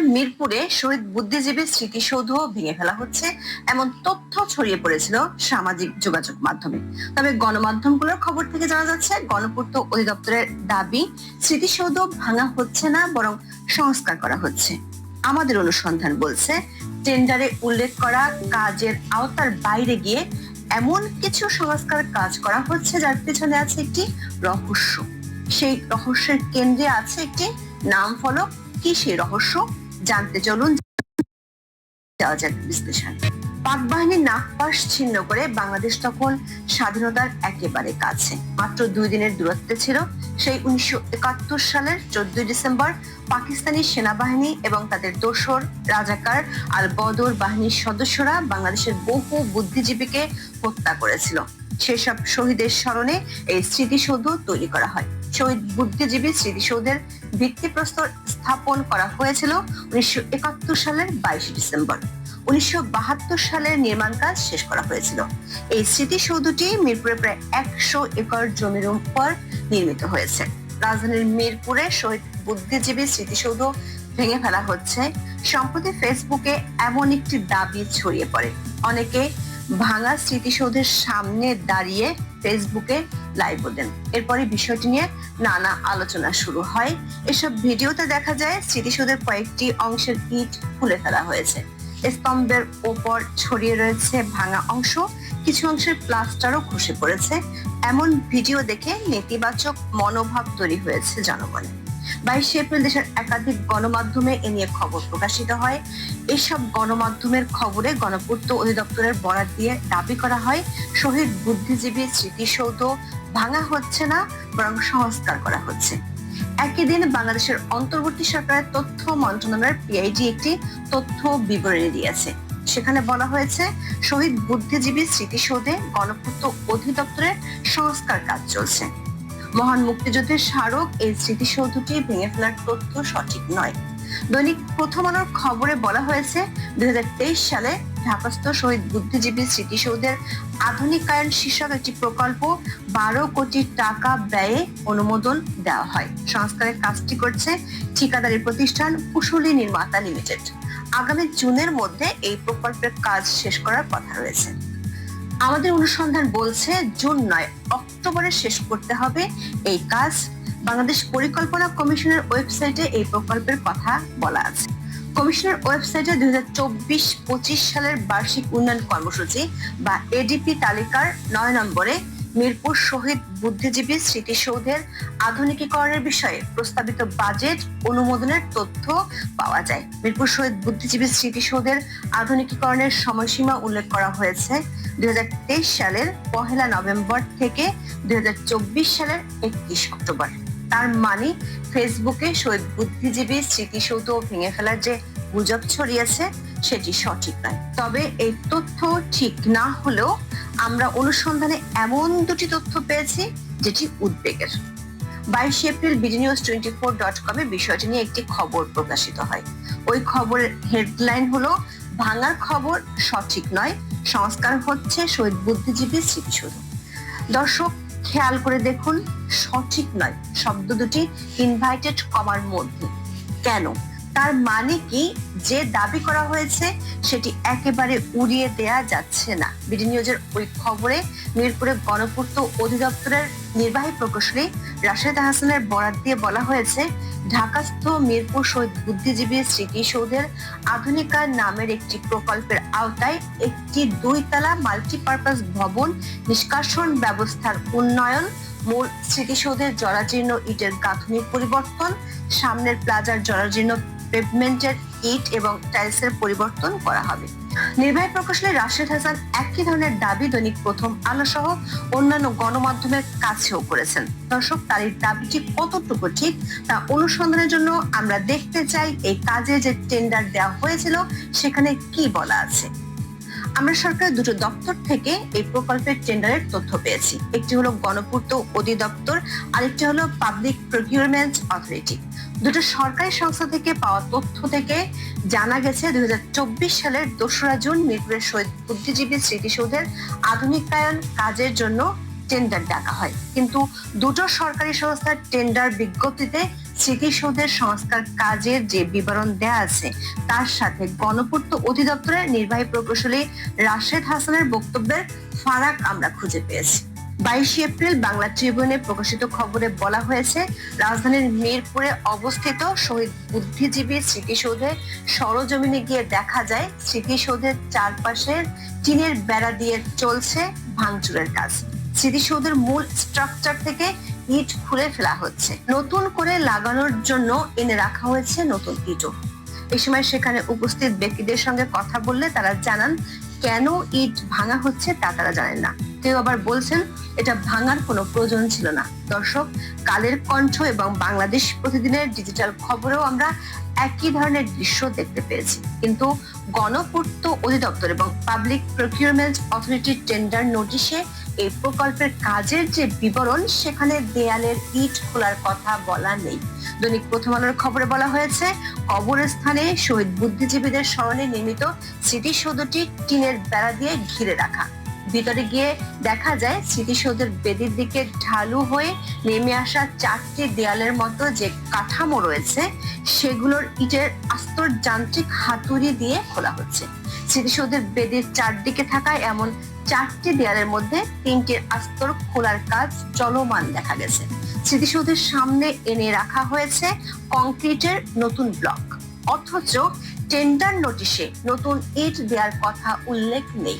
মিরপুরে শহীদ বুদ্ধিজীবী স্মৃতিসৌধ ভেঙে ফেলা হচ্ছে এমন তথ্য ছড়িয়ে পড়েছিল সামাজিক যোগাযোগ মাধ্যমে। তবে গণমাধ্যমগুলোর খবর থেকে জানা যাচ্ছে, গণপূর্ত অধিদপ্তরের দাবি, স্মৃতিসৌধ ভাঙা হচ্ছে না, বরং সংস্কার করা হচ্ছে। আমাদের অনুসন্ধান বলছে, টেন্ডারে উল্লেখ করা কাজের আওতার বাইরে গিয়ে এমন কিছু সংস্কার কাজ করা হচ্ছে যার পেছনে আছে একটি রহস্য। সেই রহস্যের কেন্দ্রে আছে একটি নাম ফলক কি সেই রহস্য? জানতে চলুন দেওয়া যাক বিশ্লেষণ। পাক বাহিনীর নাগপাশ ছিন্ন করে বাংলাদেশ তখন স্বাধীনতার একেবারে কাছে। মাত্র দুই দিনের দূরত্বে ছিল সেই উনিশশো একাত্তর সালের চোদ্দই ডিসেম্বর পাকিস্তানি সেনাবাহিনী এবং তাদের দোসর রাজাকার আল বদর বাহিনীর সদস্যরা বাংলাদেশের বহু বুদ্ধিজীবীকে হত্যা করেছিল। সেসব শহীদের স্মরণে এই স্মৃতিসৌধ তৈরি করা হয়। শহীদ বুদ্ধিজীবী স্মৃতিসৌধের ভিত্তিপ্রস্তর স্থাপন করা হয়েছিল উনিশশো একাত্তর সালের বাইশে ডিসেম্বর। উনিশশো বাহাত্তর সালের নির্মাণ কাজ শেষ করা হয়েছিল। এই স্মৃতিসৌধটি মিরপুরে প্রায় একশো একর জমির উপর নির্মিত হয়েছে। রাজধানীর মিরপুরে শহীদ বুদ্ধিজীবী স্মৃতিসৌধ ভেঙে ফেলা হচ্ছে। সম্প্রতি ফেসবুকে এমন একটি দাবি ছড়িয়ে পড়ে। অনেকে ভাঙা স্মৃতিসৌধের সামনে দাঁড়িয়ে ফেসবুকে লাইভও দেন। এরপরে বিষয়টি নিয়ে নানা আলোচনা শুরু হয়। এসব ভিডিওতে দেখা যায় স্মৃতিসৌধের কয়েকটি অংশের ইট খুলে ফেলা হয়েছে। স্তম্ভের ওপর ছড়িয়ে রয়েছে ভাঙা অংশ, কিছু অংশের প্লাস্টারও খসে পড়েছে। এমন ভিডিও দেখে নেতিবাচক মনোভাব তৈরি হয়েছে জনগণে বাইশে এপ্রিল দেশের একাধিক গণমাধ্যমে এ নিয়ে খবর প্রকাশিত হয়। এসব গণমাধ্যমের খবরে গণপূর্ত অধিদপ্তরের বরাত দিয়ে দাবি করা হয়, শহীদ বুদ্ধিজীবী স্মৃতিসৌধ ভাঙা হচ্ছে না, বরং সংস্কার করা হচ্ছে। একই দিন বাংলাদেশের অন্তর্বর্তী সরকারের তথ্য মন্ত্রণালয়ের পিআইডি একটি তথ্য বিবরণী দিয়েছে। সেখানে বলা হয়েছে, শহীদ বুদ্ধিজীবী স্মৃতিসৌধে গণপূর্ত অধিদপ্তরের সংস্কার কাজ চলছে। মহান মুক্তিযুদ্ধের স্মারক এই স্মৃতিসৌধটি ভেঙে ফেলার তথ্য সঠিক নয়। দৈনিক প্রথম আলোর খবরে বলা হয়েছে, দুই সালে ঢাকাস্থ শহীদ বুদ্ধিজীবী স্মৃতিসৌধের আধুনিকায়ন শীর্ষক একটি প্রকল্প বারো কোটি টাকা ব্যয়ে অনুমোদন দেওয়া হয়। সংস্কারের কাজটি করছে ঠিকাদারি প্রতিষ্ঠান কুশলী নির্মাতা লিমিটেড। আগামী জুনের মধ্যে এই প্রকল্পের কাজ শেষ করার কথা রয়েছে। আমাদের অনুসন্ধান বলছে, জুন নয় অক্টোবরে শেষ করতে হবে এই কাজ। বাংলাদেশ পরিকল্পনা কমিশনের ওয়েবসাইটে এই প্রকল্পের কথা বলা আছে। কমিশনের ওয়েবসাইটে দুই হাজার চব্বিশ পঁচিশ সালের বার্ষিক উন্নয়ন কর্মসূচি বা এডিপি তালিকার নয় নম্বরে মিরপুর শহীদ বুদ্ধিজীবী স্মৃতিসৌধের আধুনিকীকরণের বিষয়ে প্রস্তাবিত বাজেট, অনুমোদনের তথ্য পাওয়া যায়। মিরপুর শহীদ বুদ্ধিজীবী স্মৃতিসৌধের আধুনিকীকরণের সময়সীমা উল্লেখ করা হয়েছে দুই সালের পহেলা নভেম্বর থেকে দুই সালের একত্রিশ অক্টোবর। তার মানে ফেসবুকে শহীদ বুদ্ধিজীবী স্মৃতিসৌধ ভেঙে ফেলার যে গুজব ছড়িয়েছে, সেটি সঠিক নয়। তবে এই তথ্য ঠিক না হলেও আমরা অনুসন্ধানে এমন দুটি তথ্য পেয়েছি যেটি উদ্বেগের। বাইশে April BD news twenty four dot কমে বিষয়টি নিয়ে একটি খবর প্রকাশিত হয়। ওই খবরের হেডলাইন হলো, ভাঙার খবর সঠিক নয়, সংস্কার হচ্ছে শহীদ বুদ্ধিজীবী স্মৃতিসৌধ। দর্শক, খেয়াল করে দেখুন, সঠিক নয়, শব্দ দুটি ইনভাইটেড কমার মধ্যে। কেন? তার মানে কি? যে দাবি করা হয়েছে, সেটি একেবারে উড়িয়ে দেয়া যাচ্ছে না। বিডি নিউজের ওই খবরে মিরপুরে গণপূর্ত অধিদপ্তরের নির্বাহী প্রকৌশলী রাশেদ হাসানের বরাত দিয়ে বলা হয়েছে, ঢাকাস্থ মিরপুর শহীদ বুদ্ধিজীবী স্মৃতিসৌধের আধুনিকায়ন নামের একটি প্রকল্পের আওতায় একটি দুইতলা মাল্টিপারপাস ভবন নিষ্কাশন ব্যবস্থার উন্নয়ন, মূল স্মৃতিসৌধের জরাজীর্ণ ইটের গাঁথনি পরিবর্তন, সামনের প্লাজার জরাজীর্ণ পেভমেন্টের ইট এবং টাইলসের পরিবর্তন করা হবে। নির্বাহী প্রকৌশলী রাশেদ হাসান একই ধরনের দাবি দৈনিক প্রথম আলো সহ অন্যান্য গণমাধ্যমের কাছেও করেছেন। দর্শক, তার এই দাবিটি কতটুকু ঠিক তা অনুসন্ধানের জন্য আমরা দেখতে চাই। এই কাজে যে টেন্ডার দেওয়া হয়েছিল, সেখানে কি বলা আছে? আমরা সরকারের দুটো দপ্তর থেকে এই প্রকল্পের টেন্ডারের তথ্য পেয়েছি। একটি হলো গণপূর্ত অধিদপ্তর, আরেকটি হলো পাবলিক প্রকিউরমেন্ট অথরিটি দুটো সরকারি সংস্থা থেকে পাওয়া তথ্য থেকে জানা গেছে দু হাজার চব্বিশ সালের দোসরা জুন মিরপুরের শহীদ বুদ্ধিজীবী স্মৃতিসৌধের আধুনিকায়ন কাজের জন্য টেন্ডার ডাকা হয়। কিন্তু দুটো সরকারি সংস্থার টেন্ডার বিজ্ঞপ্তিতে স্মৃতিসৌধের সংস্কার কাজের যে বিবরণ দেয়া আছে, তার সাথে গণপূর্ত অধিদপ্তরের নির্বাহী প্রকৌশলী রাশেদ হাসানের বক্তব্যের ফারাক আমরা খুঁজে পেয়েছি। বাইশে এপ্রিল বাংলা ট্রিবিউনে প্রকাশিত খবরে বলা হয়েছে, রাজধানীর মিরপুরে অবস্থিত শহীদ বুদ্ধিজীবী স্মৃতিসৌধে সরজমিনে গিয়ে দেখা যায়, স্মৃতিসৌধের চারপাশের টিনের বেড়া দিয়ে চলছে ভাঙচুরের কাজ। স্মৃতিসৌধের মূল স্ট্রাকচার থেকে ইট খুলে ফেলা হচ্ছে। নতুন করে লাগানোর জন্য এনে রাখা হয়েছে নতুন ইটও। এ সময় সেখানে উপস্থিত ব্যক্তিদের সঙ্গে কথা বললে তারা জানান, কেন ইট ভাঙা হচ্ছে তা তারা জানেন না। কেউ আবার বলছেন, এটা ভাঙার কোনো প্রয়োজন ছিল না। দর্শক, কালের কণ্ঠ এবং বাংলাদেশ প্রতিদিনের ডিজিটাল খবরেও আমরা একই ধরনের দৃশ্য দেখতে পেয়েছি। কিন্তু গণপূর্ত অধিদপ্তর এবং পাবলিক প্রকিউরমেন্ট অথরিটির টেন্ডার নোটিশে এই প্রকল্পের কাজের যে বিবরণ, সেখানে দেয়ালের ইট খোলার কথা বলা নেই। দৈনিক প্রথম আলোর খবরে বলা হয়েছে, কবরস্থানে শহীদ বুদ্ধিজীবীদের স্মরণে নির্মিত স্মৃতিসৌধটি টিনের বেড়া দিয়ে ঘিরে রাখা। ভিতরে গিয়ে দেখা যায়, স্মৃতিসৌধের বেদির দিকে ঢালু হয়ে নেমে আসা চারটি দেয়ালের মতো যে কাঠামো রয়েছে, সেগুলোর ইটের আস্তর যান্ত্রিক হাতুড়ি দিয়ে খোলা হচ্ছে। স্মৃতিসৌধের বেদির চারদিকে থাকা এমন চারটি দেয়ালের মধ্যে তিনটির আস্তর খোলার কাজ চলমান দেখা গেছে। স্মৃতিসৌধের সামনে এনে রাখা হয়েছে কংক্রিটের নতুন ব্লক। অথচ টেন্ডার নোটিশে নতুন ইট দেওয়ার কথা উল্লেখ নেই।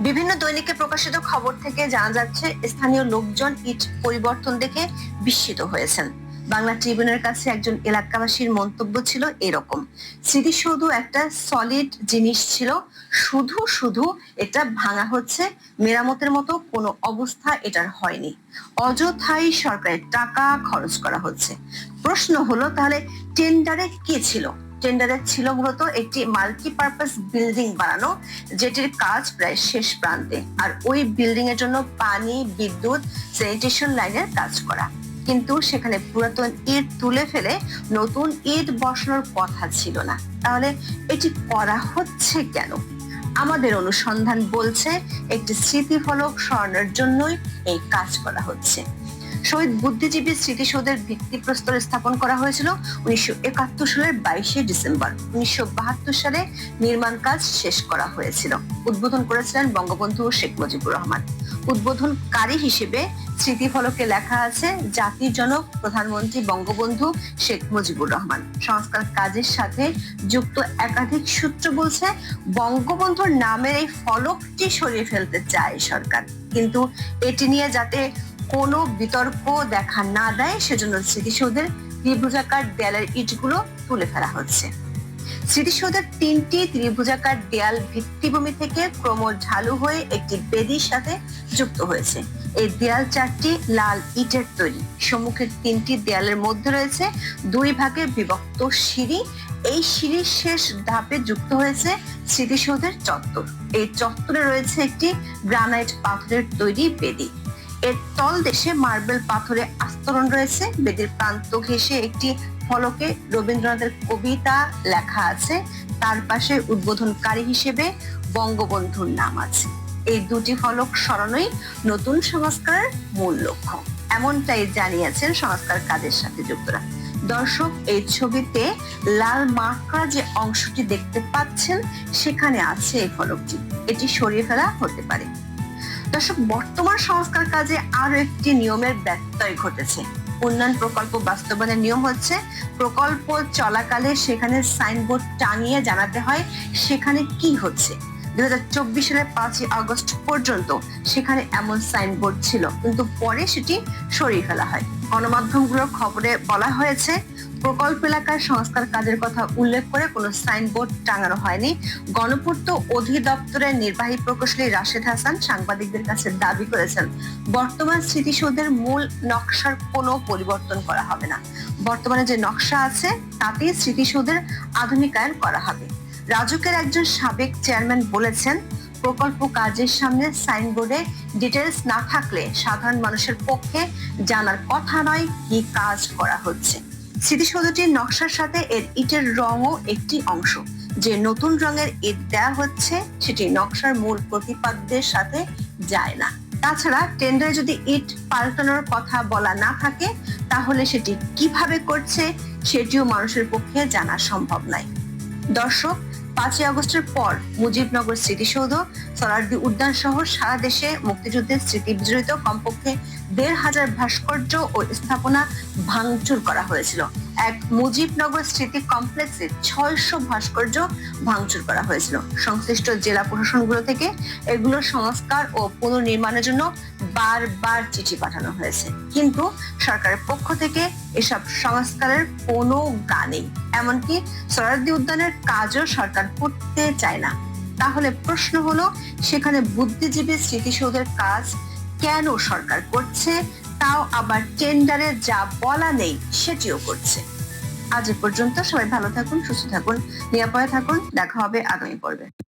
বিভিন্ন দৈনিকে প্রকাশিত খবর থেকে জানা যাচ্ছে, স্থানীয় লোকজন ইট পরিবর্তন দেখে বিস্মিত হয়েছেন। বাংলা ট্রিবিউনের কাছে একজন এলাকাবাসীর মন্তব্য ছিল এরকম। স্মৃতিসৌধ একটা সলিড জিনিস ছিল। শুধু শুধু এটা ভাঙা হচ্ছে, মেরামতের মতো কোনো অবস্থা এটার হয়নি। অযথাই সরকারের টাকা খরচ করা হচ্ছে। প্রশ্ন হলো, তাহলে টেন্ডারে কি ছিল? টেন্ডারে ছিল মূলত একটি মাল্টিপারপাস বিল্ডিং বানানো, যেটির কাজ প্রায় শেষ প্রান্তে। আর ওই বিল্ডিং এর জন্য পানি, বিদ্যুৎ স্যানিটেশন লাইনের কাজ করা। কিন্তু সেখানে পুরাতন ইট তুলে ফেলে নতুন ইট বসানোর কথা ছিল না। তাহলে এটি করা হচ্ছে কেন? আমাদের অনুসন্ধান বলছে একটি স্মৃতিফলক স্মরণের জন্যই এই কাজ করা হচ্ছে। শহীদ বুদ্ধিজীবী স্মৃতিসৌধের ভিত্তিপ্রস্তর স্থাপন করা হয়েছিল উনিশশো একাত্তর সালের বাইশে ডিসেম্বর। উনিশশো বাহাত্তর সালে নির্মাণ কাজ শেষ করা হয়েছিল। উদ্বোধন করেছিলেন বঙ্গবন্ধু শেখ মুজিবুর রহমান। উদ্বোধনকারী হিসেবে স্মৃতিফলকে লেখা আছে জাতির জনক প্রধানমন্ত্রী বঙ্গবন্ধু শেখ মুজিবুর রহমান। সংস্কার কাজের সাথে যুক্ত একাধিক সূত্র বলছে বঙ্গবন্ধুর নামের এই ফলকটি সরিয়ে ফেলতে চায় সরকার। কিন্তু এটি নিয়ে যাতে কোনো বিতর্ক দেখা না দেয়, সেজন্য স্মৃতিসৌধের ত্রিভুজাকার দেয়ালের ইটগুলো তুলে ফেলা হচ্ছে। স্মৃতিসৌধের তিনটি ত্রিভুজাকার দেয়াল ভিত্তিভূমি থেকে ক্রমশ ঢালু হয়ে একটি বেদির সাথে যুক্ত হয়েছে। এই দেয়াল চারটি লাল ইটের তৈরি। সম্মুখের তিনটি দেয়ালের মধ্যে রয়েছে দুই ভাগে বিভক্ত সিঁড়ি। এই সিঁড়ির শেষ ধাপে যুক্ত হয়েছে স্মৃতিসৌধের চত্বর। এই চত্বরে রয়েছে একটি গ্রানাইট পাথরের তৈরি বেদি। এর তল দেশে মার্বেল পাথরে আস্তরণ রয়েছে। বেদির প্রান্ত ঘেঁষে একটি ফলকে রবীন্দ্রনাথের কবিতা লেখা আছে। তার পাশে উদ্বোধনকারী হিসেবে বঙ্গবন্ধুর নাম আছে। এই দুটি ফলক স্মরণই নতুন সংস্কারের মূল লক্ষ্য। এমনটাই জানিয়েছেন সংস্কার কাজের সাথে যুক্তরা। দর্শক, এই ছবিতে লাল মাকড়া যে অংশটি দেখতে পাচ্ছেন, সেখানে আছে এই ফলকটি। এটি সরিয়ে ফেলা হতে পারে। বর্তমান সংস্কার কাজে আরও একটি নিয়মের ব্যত্যয় ঘটেছে। উন্নয়ন প্রকল্প বাস্তবায়নের নিয়ম হচ্ছে, প্রকল্প চলাকালে সেখানে সাইনবোর্ড টাঙিয়ে জানাতে হয় সেখানে কি হচ্ছে। দুই হাজার চব্বিশ সালের পাঁচই আগস্ট পর্যন্ত সেখানে এমন সাইনবোর্ড ছিল, কিন্তু পরে সেটি সরিয়ে ফেলা হয়। গণমাধ্যমগুলোর খবরে বলা হয়েছে, প্রকল্প এলাকার সংস্কার কাজের কথা উল্লেখ করে কোনো সাইনবোর্ড টাঙানো হয়নি। গণপূর্ত অধিদপ্তরের নির্বাহী প্রকৌশলী রাশেদ হাসান সাংবাদিকদের কাছে দাবি করেছেন, বর্তমান স্মৃতিসৌধের মূল নকশার কোনো পরিবর্তন করা হবে না। বর্তমানে যে নকশা আছে, তাতেই স্মৃতিসৌধের আধুনিকায়ন করা হবে। রাজুকের একজন সাবেক চেয়ারম্যান বলেছেন প্রকল্প কাজের সামনে সাইনবোর্ডে ডিটেলস না থাকলে সাধারণ মানুষের পক্ষে জানার কথা নয় কি কাজ করা হচ্ছে। স্মৃতিসৌধটির নকশার সাথে এর ইটের রঙও একটি অংশ। যে নতুন রঙের ইট দেওয়া হচ্ছে, সেটি নকশার মূল প্রতিপাদ্যের সাথে যায় না। তাছাড়া টেন্ডারে যদি ইট পাল্টানোর কথা বলা না থাকে, তাহলে সেটি কীভাবে করছে, সেটিও মানুষের পক্ষে জানা সম্ভব নয়। দর্শক পাঁচই আগস্টের পর মুজিবনগর স্মৃতিসৌধ, সরারদি উদ্যান সহ সারা দেশে মুক্তিযুদ্ধের স্মৃতি বিজড়িত কমপক্ষে দেড় হাজার ভাস্কর্য ও স্থাপনা ভাঙচুর করা হয়েছিল। এক মুজিবনগর স্মৃতি কমপ্লেক্সে ছয়শো ভাস্কর্য ভাঙচুর করা হয়েছিল। সংশ্লিষ্ট জেলা প্রশাসনগুলো থেকে এগুলোর সংস্কার ও পুনর্নির্মাণের জন্য বারবার চিঠি পাঠানো হয়েছে। কিন্তু সরকারের পক্ষ থেকে এসব সংস্কারের কোনো গা নেই। এমনকি সরারদি উদ্যানের কাজও সরকার করতে চায় না। তাহলে প্রশ্ন হলো, সেখানে বুদ্ধিজীবী স্মৃতিসৌধের কাজ কেন সরকার করছে? তাও আবার টেন্ডারে যা বলা নেই, সেটিও করছে। আজ পর্যন্ত সবাই ভালো থাকুন, সুস্থ থাকুন, নিরাপদে থাকুন। দেখা হবে আগামী পর্বে।